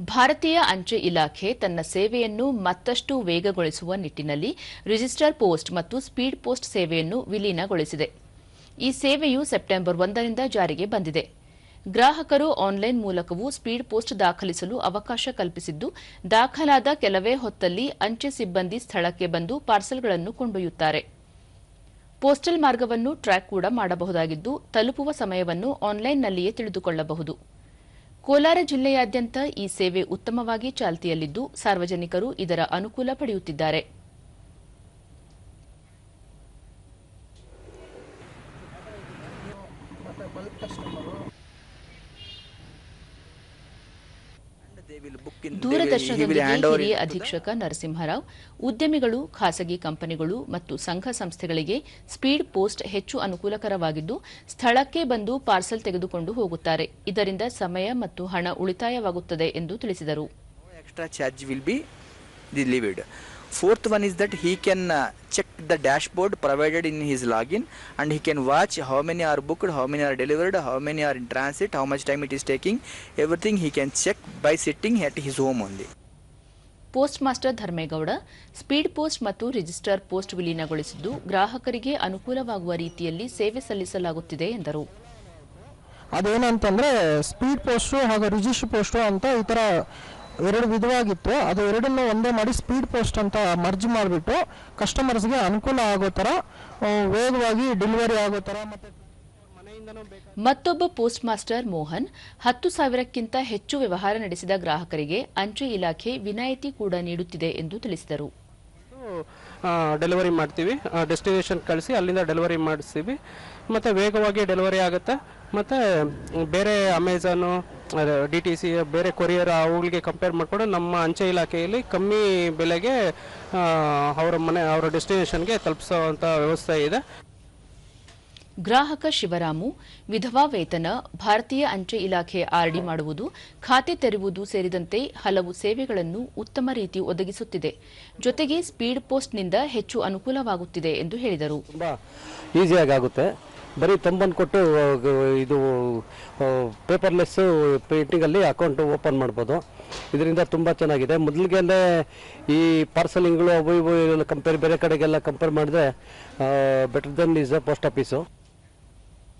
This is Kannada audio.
ಭಾರತೀಯ ಅಂಚೆ ಇಲಾಖೆ ತನ್ನ ಸೇವೆಯನ್ನು ಮತ್ತಷ್ಟು ವೇಗಗೊಳಿಸುವ ನಿಟ್ಟಿನಲ್ಲಿ ರಿಜಿಸ್ಟರ್ ಪೋಸ್ಟ್ ಮತ್ತು ಸ್ಪೀಡ್ ಪೋಸ್ಟ್ ಸೇವೆಯನ್ನು ವಿಲೀನಗೊಳಿಸಿದೆ. ಈ ಸೇವೆಯು ಸೆಪ್ಟೆಂಬರ್ ಒಂದರಿಂದ ಜಾರಿಗೆ ಬಂದಿದೆ. ಗ್ರಾಹಕರು ಆನ್ಲೈನ್ ಮೂಲಕವೂ ಸ್ಪೀಡ್ ಪೋಸ್ಟ್ ದಾಖಲಿಸಲು ಅವಕಾಶ ಕಲ್ಪಿಸಿದ್ದು, ದಾಖಲಾದ ಕೆಲವೇ ಹೊತ್ತಲ್ಲಿ ಅಂಚೆ ಸಿಬ್ಬಂದಿ ಸ್ಥಳಕ್ಕೆ ಬಂದು ಪಾರ್ಸೆಲ್ಗಳನ್ನು ಕೊಂಡೊಯ್ಯುತ್ತಾರೆ. ಪೋಸ್ಟಲ್ ಮಾರ್ಗವನ್ನು ಟ್ರ್ಯಾಕ್ ಕೂಡ ಮಾಡಬಹುದಾಗಿದ್ದು, ತಲುಪುವ ಸಮಯವನ್ನು ಆನ್ಲೈನ್ನಲ್ಲಿಯೇ ತಿಳಿದುಕೊಳ್ಳಬಹುದು. ಕೋಲಾರ ಜಿಲ್ಲೆಯಾದ್ಯಂತ ಈ ಸೇವೆ ಉತ್ತಮವಾಗಿ ಚಾಲ್ತಿಯಲ್ಲಿದ್ದು ಸಾರ್ವಜನಿಕರು ಇದರ ಅನುಕೂಲ ಪಡೆಯುತ್ತಿದ್ದಾರೆ. ದೂರದರ್ಶನದೊಂದಿಗೆ ಹಿರಿಯ ಅಧೀಕ್ಷಕ ನರಸಿಂಹರಾವ್? ಉದ್ಯಮಿಗಳು ಖಾಸಗಿ ಕಂಪನಿಗಳು ಮತ್ತು ಸಂಘ ಸಂಸ್ಥೆಗಳಿಗೆ ಸ್ಪೀಡ್ ಪೋಸ್ಟ್ ಹೆಚ್ಚು ಅನುಕೂಲಕರವಾಗಿದ್ದು ಸ್ಥಳಕ್ಕೆ ಬಂದು ಪಾರ್ಸೆಲ್ ತೆಗೆದುಕೊಂಡು ಹೋಗುತ್ತಾರೆ. ಇದರಿಂದ ಸಮಯ ಮತ್ತು ಹಣ ಉಳಿತಾಯವಾಗುತ್ತದೆ ಎಂದು ತಿಳಿಸಿದರು. Fourth one is that he can check the dashboard provided in his login and he can watch how many are booked how many are delivered how many are in transit how much time it is taking everything he can check by sitting at his home only post master Dharmegowda speed post ಮತ್ತು ರಿಜಿಸ್ಟರ್ ಪೋಸ್ಟ್ ವಿಲೀನಗೊಳಿಸಿದ್ದು ಗ್ರಾಹಕರಿಗೆ ಅನುಕೂಲವಾಗುವ ರೀತಿಯಲ್ಲಿ ಸೇವೆ ಸಲ್ಲಿಸಲಾಗುತ್ತಿದೆ ಎಂದರು. ಅದೇನಂತಂದ್ರೆ ಸ್ಪೀಡ್ ಪೋಸ್ಟು ಹಾಗೂ ರಿಜಿಸ್ಟರ್ ಪೋಸ್ಟು ಅಂತ ಈ ಎರಡು ವಿಧವಾಗಿತ್ತು. ಅದು ಎರಡನ್ನು ಒಂದೇ ಮಾಡಿ ಸ್ಪೀಡ್ ಪೋಸ್ಟ್ ಅಂತ ಮರ್ಜ್ ಮಾಡಿಬಿಟ್ಟು ಕಸ್ಟಮರ್ಸ್ಗೆ ಅನುಕೂಲ ಆಗೋ ಥರ ವೇಗವಾಗಿ ಡೆಲಿವರಿ ಆಗೋ ಥರ ಮತ್ತು ಮತ್ತೊಬ್ಬ ಪೋಸ್ಟ್ ಮಾಸ್ಟರ್ ಮೋಹನ್ ಹತ್ತು ಸಾವಿರಕ್ಕಿಂತ ಹೆಚ್ಚು ವ್ಯವಹಾರ ನಡೆಸಿದ ಗ್ರಾಹಕರಿಗೆ ಅಂಚೆ ಇಲಾಖೆ ವಿನಾಯಿತಿ ಕೂಡ ನೀಡುತ್ತಿದೆ ಎಂದು ತಿಳಿಸಿದರು. ಡೆಲಿವರಿ ಮಾಡ್ತೀವಿ. ಡೆಸ್ಟಿನೇಷನ್ ಕಳಿಸಿ ಅಲ್ಲಿಂದ ಡೆಲಿವರಿ ಮಾಡಿಸ್ತೀವಿ. ಮತ್ತು ವೇಗವಾಗಿ ಡೆಲಿವರಿ ಆಗುತ್ತೆ. ಮತ್ತು ಬೇರೆ ಅಮೆಝಾನು ಡಿ ಟಿ ಸಿ ಬೇರೆ ಕೊರಿಯರ್ ಅವುಗಳಿಗೆ ಕಂಪೇರ್ ಮಾಡಿಕೊಂಡು ನಮ್ಮ ಅಂಚೆ ಇಲಾಖೆಯಲ್ಲಿ ಕಮ್ಮಿ ಬೆಲೆಗೆ ಅವರ ಮನೆ ಅವರ ಡೆಸ್ಟಿನೇಷನ್ಗೆ ತಲುಪಿಸುವಂಥ ವ್ಯವಸ್ಥೆ ಇದೆ. ಗ್ರಾಹಕ ಶಿವರಾಮು ವಿಧವಾ ವೇತನ ಭಾರತೀಯ ಅಂಚೆ ಇಲಾಖೆ ಆರ್ಡಿ ಮಾಡುವುದು ಖಾತೆ ತೆರೆಯುವುದು ಸೇರಿದಂತೆ ಹಲವು ಸೇವೆಗಳನ್ನು ಉತ್ತಮ ರೀತಿ ಒದಗಿಸುತ್ತಿದೆ. ಜೊತೆಗೆ ಸ್ಪೀಡ್ ಪೋಸ್ಟ್ನಿಂದ ಹೆಚ್ಚು ಅನುಕೂಲವಾಗುತ್ತಿದೆ ಎಂದು ಹೇಳಿದರು. ತುಂಬಾ ಈಸಿಯಾಗಿ ಆಗುತ್ತೆ. ಬರೀ ತಂಬಂದು ಕೊಟ್ಟು ಇದು ಪೇಪರ್ಲೆಸ್ಸು ಪ್ರಿಂಟಿಂಗಲ್ಲಿ ಅಕೌಂಟ್ ಓಪನ್ ಮಾಡ್ಬೋದು. ಇದರಿಂದ ತುಂಬ ಚೆನ್ನಾಗಿದೆ. ಮೊದಲಿಗೆಲ್ಲೇ ಈ ಪಾರ್ಸಲಿಂಗ್ಗಳು ಅವು ಇವು ಕಂಪೇರ್ ಬೇರೆ ಕಡೆಗೆಲ್ಲ ಕಂಪೇರ್ ಮಾಡಿದ್ರೆ better than is post office